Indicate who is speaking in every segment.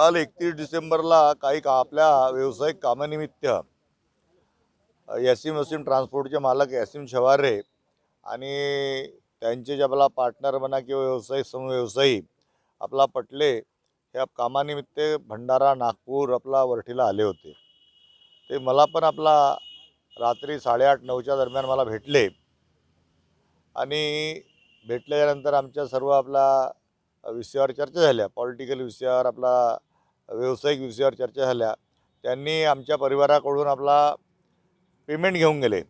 Speaker 1: काल एकतीस डिसेंबरला काही का आपल्या व्यावसायिक कामानिमित्त यासिम वसीम ट्रान्सपोर्टचे मालक यासिम शवारे आणि त्यांचे जे आपला पार्टनर म्हणा किंवा व्यावसायिक समव्यवसायी आपला पटले हे कामानिमित्त भंडारा नागपूर आपला वरठीला आले होते. ते मला पण आपला रात्री साडेआठ नऊच्या दरम्यान मला भेटले. आणि भेटल्यानंतर आमच्या सर्व आपला विषयावर चर्चा झाल्या. पॉलिटिकल विषयावर आपला व्यावसायिक विषयावर चर्चा झाल्या. त्यांनी आमच्या परिवाराकडून आपला पेमेंट घेऊन गेले.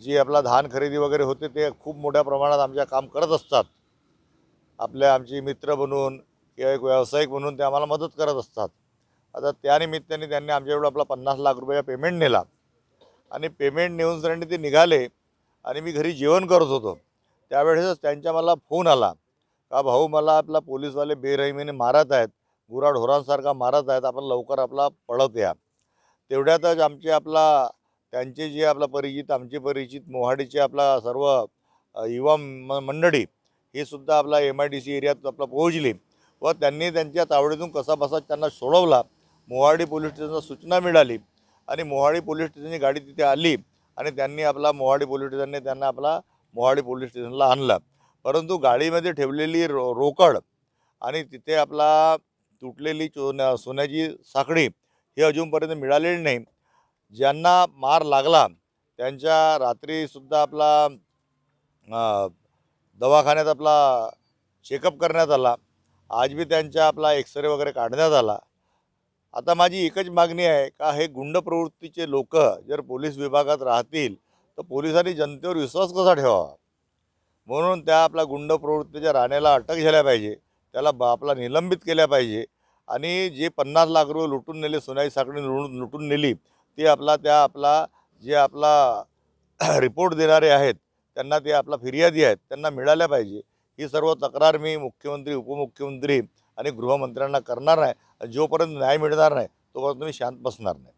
Speaker 1: जी आपला धान खरेदी वगैरे होते ते खूप मोठ्या प्रमाणात आमच्या काम करत असतात. आपल्या आमची मित्र बनून किंवा एक व्यावसायिक म्हणून ते आम्हाला मदत करत असतात. आता त्यानिमित्ताने त्यांनी आमच्याकडून आपला पन्नास लाख रुपयाचा पेमेंट नेला. आणि पेमेंट नेऊन ते निघाले आणि मी घरी जेवण करत होतो. त्यावेळेसच त्यांच्या मला फोन आला. का भाऊ मला आपला पोलीसवाले बेरहिमीने मारत आहेत गुराढोरांसारखा मारत आहेत आपण लवकर आपला पळत या. तेवढ्यातच आमचे आपला त्यांचे जे आपला परिचित आमचे परिचित मोहाडीचे आपला सर्व युवा म मंडळी हे सुद्धा आपला एम आय डी सी एरियात आपला पोहोचली. व त्यांनी त्यांच्या तावडीतून कसा बसा त्यांना सोडवला. मोहाडी पोलीस स्टेशनला सूचना मिळाली आणि मोहाडी पोलीस स्टेशनची गाडी तिथे आली आणि त्यांनी आपला मोहाडी पोलीस स्टेशनने त्यांना आपला मोहाडी पोलीस स्टेशनला आणला. परंतु गाडीमध्ये ठेवलेली रो रोकड आणि तिथे आपला तुटलेली चो सोन्याची साखळी ही अजूनपर्यंत मिळालेली नाही. ज्यांना मार लागला त्यांच्या रात्रीसुद्धा आपला दवाखान्यात आपला चेकअप करण्यात आला. आज बी त्यांच्या आपला एक्सरे वगैरे काढण्यात आला. आता माझी एकच मागणी आहे का हे गुंड प्रवृत्तीचे लोक जर पोलीस विभागात राहतील तर पोलिसांनी जनतेवर विश्वास कसा ठेवावा? म्हणून त्या आपल्या गुंड प्रवृत्तीच्या राण्याला अटक झाल्या पाहिजे त्याला बा आपला निलंबित केल्या पाहिजे. आणि जे पन्नास लाख रुपये लुटून नेले सोन्याची साखळी लुटून लुटून नेली ते आपला त्या आपला जे आपला रिपोर्ट देणारे आहेत त्यांना ते आपला फिर्यादी आहेत त्यांना मिळाल्या पाहिजे. ही सर्व तक्रार मी मुख्यमंत्री उपमुख्यमंत्री आणि गृहमंत्र्यांना करणार आहे जोपर्यंत न्याय मिळणार नाही तोपर्यंत मी शांत बसणार नाही.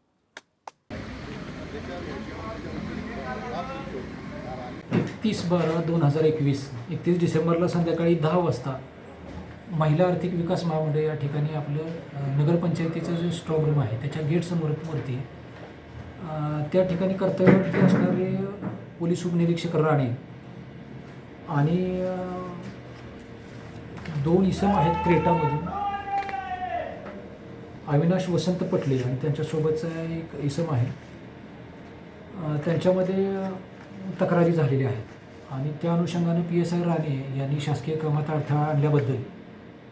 Speaker 2: एकतीस बारा दोन हजार एकवीस एकतीस डिसेंबरला संध्याकाळी दहा वाजता महिला आर्थिक विकास महामंडळ या ठिकाणी आपलं नगरपंचायतीचं जे स्ट्रॉंग रूम आहे त्याच्या गेटसमोर वरती त्या ठिकाणी कर्तव्यावरती असणारे पोलीस उपनिरीक्षक राणे आणि दोन इसम आहेत क्रेटामधून. अविनाश वसंत पटले आणि त्यांच्यासोबतचा एक इसम आहे. त्यांच्यामध्ये तक्रारी झालेल्या आहेत. आणि त्या अनुषंगाने पी एस आय राणे यांनी शासकीय कामात अडथळा आणल्याबद्दल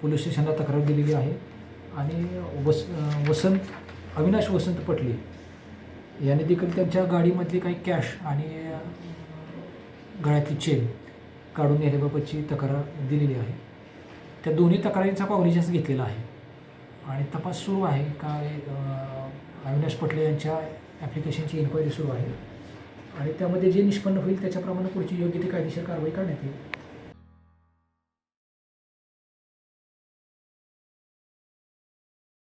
Speaker 2: पोलीस स्टेशनला तक्रार दिलेली आहे. आणि वस वसंत अविनाश वसंत पटले यांनी देखील त्यांच्या गाडीमधली काही कॅश आणि गळ्यातली चेन काढून नेण्याबाबतची तक्रार दिलेली आहे. त्या दोन्ही तक्रारींचा कॉग्निशन्स घेतलेला आहे. आणि तपास सुरू आहे काय अविनाश पटले यांच्या ॲप्लिकेशनची इन्क्वायरी सुरू आहे. आणि त्यामध्ये जे निष्पन्न होईल त्याच्याप्रमाणे पुढची योग्य ती कायदेशीर कारवाई करण्यात येईल.